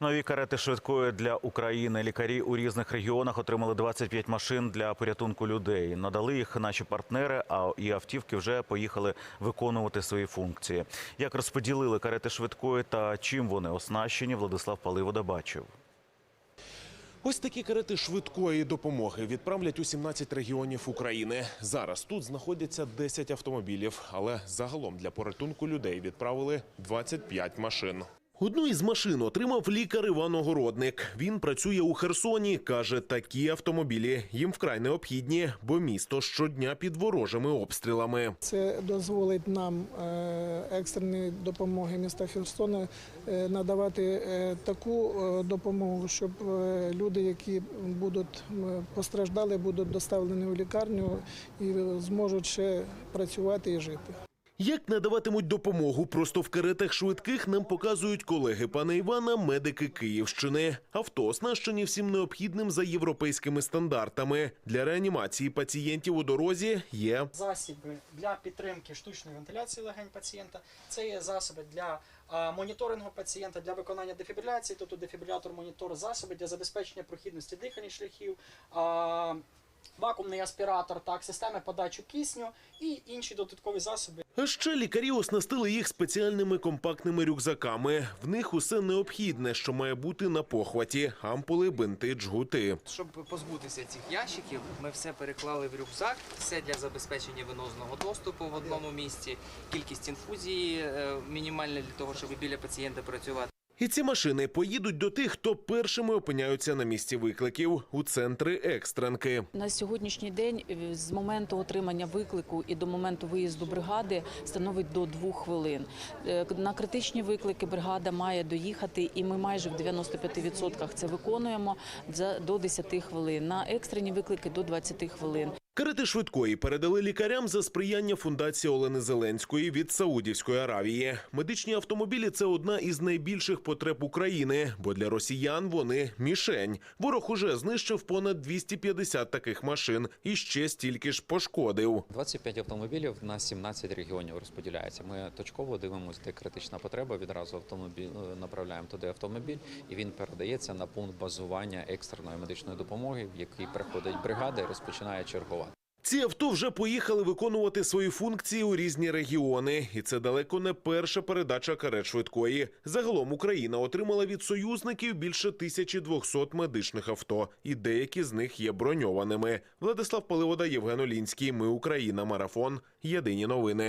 Нові карети швидкої для України. Лікарі у різних регіонах отримали 25 машин для порятунку людей. Надали їх наші партнери, а і автівки вже поїхали виконувати свої функції. Як розподілили карети швидкої та чим вони оснащені, Владислав Паливода бачив. Ось такі карети швидкої допомоги відправлять у 17 регіонів України. Зараз тут знаходяться 10 автомобілів, але загалом для порятунку людей відправили 25 машин. Одну із машин отримав лікар Іван Огородник. Він працює у Херсоні. каже, такі автомобілі їм вкрай необхідні, бо місто щодня під ворожими обстрілами. Це дозволить нам е, екстреної допомоги міста Херсона е, надавати е, таку допомогу, щоб люди, які будуть постраждали, будуть доставлені в лікарню і зможуть ще працювати і жити. Як надаватимуть допомогу просто в каретах швидких, нам показують колеги пана Івана, медики Київщини. Авто оснащені всім необхідним за європейськими стандартами. Для реанімації пацієнтів у дорозі є засоби для підтримки штучної вентиляції легень пацієнта. Це є засоби для моніторингу пацієнта, для виконання дефібриляції, тобто дефібрилятор, монітор, засоби для забезпечення прохідності дихальних шляхів. Вакуумний аспіратор, так, системи подачі кисню і інші додаткові засоби. А ще лікарі оснастили їх спеціальними компактними рюкзаками. В них усе необхідне, що має бути на похваті: ампули, бинти, джгути. Щоб позбутися цих ящиків, ми все переклали в рюкзак, все для забезпечення венозного доступу в одному місці. Кількість інфузії е, мінімальна для того, щоб біля пацієнта працювати. І ці машини поїдуть до тих, хто першими опиняються на місці викликів у центри екстренки. На сьогоднішній день е, з моменту отримання виклику і до моменту виїзду бригади становить до двох хвилин. Е, На критичні виклики бригада має доїхати, і ми майже в 95% це виконуємо до 10 хвилин. На екстрені виклики до 20 хвилин. Карети швидкої передали лікарям за сприяння фундації Олени Зеленської від Саудівської Аравії. Медичні автомобілі це одна із найбільших потреб України, бо для росіян вони мішень. Ворог уже знищив понад 250 таких машин і ще стільки ж пошкодив. 25 автомобілів на 17 регіонів розподіляється. Ми точково дивимося, де критична потреба. Відразу автомобіль е, направляємо туди автомобіль, і він передається на пункт базування екстреної медичної допомоги, в який приходить бригада і розпочинає чергувати. Ці авто вже поїхали виконувати свої функції у різні регіони, і це далеко не перша передача карет швидкої. Загалом Україна отримала від союзників більше 1200 медичних авто, і деякі з них є броньованими. Владислав Паливода, Євген Олінський. Ми Україна. Марафон. Єдині новини.